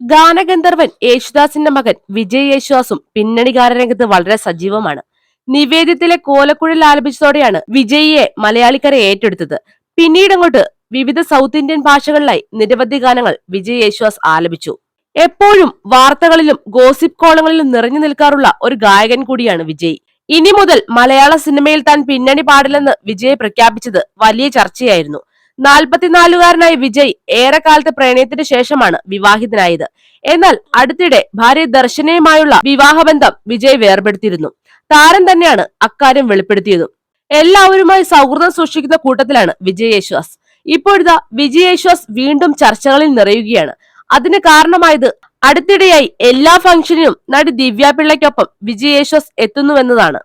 ഗാനഗന്ധർവൻ യേശുദാസിന്റെ മകൻ വിജയ് യേശുദാസും പിന്നണി ഗാനരംഗത്ത് വളരെ സജീവമാണ്. നിവേദ്യത്തിലെ കോലക്കുഴൽ ആലപിച്ചതോടെയാണ് വിജയിയെ മലയാളിക്കര ഏറ്റെടുത്തത്. പിന്നീട് അങ്ങോട്ട് വിവിധ സൗത്ത് ഇന്ത്യൻ ഭാഷകളിലായി നിരവധി ഗാനങ്ങൾ വിജയ് യേശുദാസ് ആലപിച്ചു. എപ്പോഴും വാർത്തകളിലും ഗോസിപ്പ് കോളങ്ങളിലും നിറഞ്ഞു നിൽക്കാറുള്ള ഒരു ഗായകൻ കൂടിയാണ് വിജയ്. ഇനി മുതൽ മലയാള സിനിമയിൽ താൻ പിന്നണി പാടില്ലെന്ന് വിജയ് പ്രഖ്യാപിച്ചത് വലിയ ചർച്ചയായിരുന്നു. നാൽപ്പത്തിനാലുകാരനായ വിജയ് ഏറെക്കാലത്തെ പ്രണയത്തിന് ശേഷമാണ് വിവാഹിതനായത്. എന്നാൽ അടുത്തിടെ ഭാര്യ ദർശനയുമായുള്ള വിവാഹബന്ധം വിജയ് വേർപെടുത്തിയിരുന്നു. താരം തന്നെയാണ് അക്കാര്യം വെളിപ്പെടുത്തിയത്. എല്ലാവരുമായി സൗഹൃദം സൂക്ഷിക്കുന്ന കൂട്ടത്തിലാണ് വിജയ് യേശ്വാസ് ഇപ്പോഴത്തെ വിജയ് യേശ്വാസ് വീണ്ടും ചർച്ചകളിൽ നിറയുകയാണ്. അതിന് കാരണമായത് അടുത്തിടെയായി എല്ലാ ഫംഗ്ഷനിലും നടി ദിവ്യ പിള്ളയ്ക്കൊപ്പം വിജയ് യേശ്വാസ് എത്തുന്നുവെന്നതാണ്.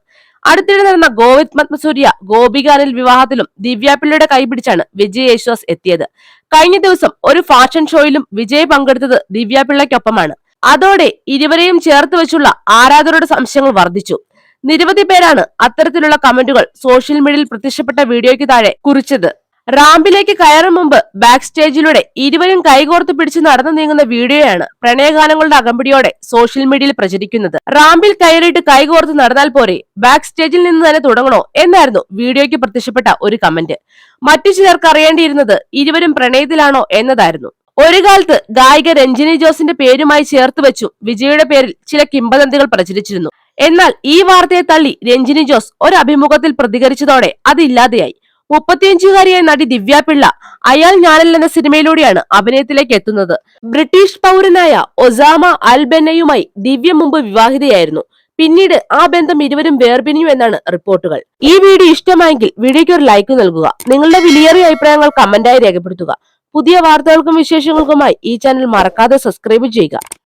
അടുത്തിടെ നടന്ന ഗോവിന്ദ് പത്മസൂര്യ ഗോപികാനിൽ വിവാഹത്തിലും ദിവ്യാപിള്ളയുടെ കൈപിടിച്ചാണ് വിജയ് യേശുദാസ് എത്തിയത്. കഴിഞ്ഞ ദിവസം ഒരു ഫാഷൻ ഷോയിലും വിജയ് പങ്കെടുത്തത് ദിവ്യാപിള്ളയ്ക്കൊപ്പമാണ് അതോടെ ഇരുവരെയും ചേർത്ത് വെച്ചുള്ള ആരാധകരുടെ സംശയങ്ങൾ വർദ്ധിച്ചു. നിരവധി പേരാണ് അത്തരത്തിലുള്ള കമന്റുകൾ സോഷ്യൽ മീഡിയയിൽ പ്രത്യക്ഷപ്പെട്ട വീഡിയോയ്ക്ക് താഴെ കുറിച്ചത്. റാമ്പിലേക്ക് കയറും മുമ്പ് ബാക്ക് സ്റ്റേജിലൂടെ ഇരുവരും കൈകോർത്ത് പിടിച്ച് നടന്നു നീങ്ങുന്ന വീഡിയോയാണ് പ്രണയഗാനങ്ങളുടെ അകമ്പടിയോടെ സോഷ്യൽ മീഡിയയിൽ പ്രചരിക്കുന്നത്. റാമ്പിൽ കയറിയിട്ട് കൈകോർത്ത് നടന്നാൽ പോരെ ബാക്ക് സ്റ്റേജിൽ നിന്ന് തന്നെ തുടങ്ങണോ എന്നായിരുന്നു വീഡിയോയ്ക്ക് പ്രത്യക്ഷപ്പെട്ട ഒരു കമന്റ്. മറ്റു ചിലർക്ക് അറിയേണ്ടിയിരുന്നത് ഇരുവരും പ്രണയത്തിലാണോ എന്നതായിരുന്നു. ഒരു കാലത്ത് ഗായിക രഞ്ജിനി ജോസിന്റെ പേരുമായി ചേർത്ത് വെച്ചു വിജയുടെ പേരിൽ ചില കിംബദന്തികൾ പ്രചരിച്ചിരുന്നു. എന്നാൽ ഈ വാർത്തയെ തള്ളി രഞ്ജിനി ജോസ് ഒരു അഭിമുഖത്തിൽ പ്രതികരിച്ചതോടെ അത് ഇല്ലാതെയായി. മുപ്പത്തിയഞ്ചുകാരിയായ നടി ദിവ്യ പിള്ള അയാൾ ഞാനൽ എന്ന സിനിമയിലൂടെയാണ് അഭിനയത്തിലേക്ക് എത്തുന്നത്. ബ്രിട്ടീഷ് പൗരനായ ഒസാമ അൽ ബെന്നയുമായി ദിവ്യ മുമ്പ് വിവാഹിതയായിരുന്നു. പിന്നീട് ആ ബന്ധം ഇരുവരും വേർപിരിഞ്ഞു എന്നാണ് റിപ്പോർട്ടുകൾ. ഈ വീഡിയോ ഇഷ്ടമായെങ്കിൽ വീഡിയോയ്ക്ക് ഒരു ലൈക്ക് നൽകുക. നിങ്ങളുടെ വിലയേറിയ അഭിപ്രായങ്ങൾ കമന്റായി രേഖപ്പെടുത്തുക. പുതിയ വാർത്തകൾക്കും വിശേഷങ്ങൾക്കുമായി ഈ ചാനൽ മറക്കാതെ സബ്സ്ക്രൈബ് ചെയ്യുക.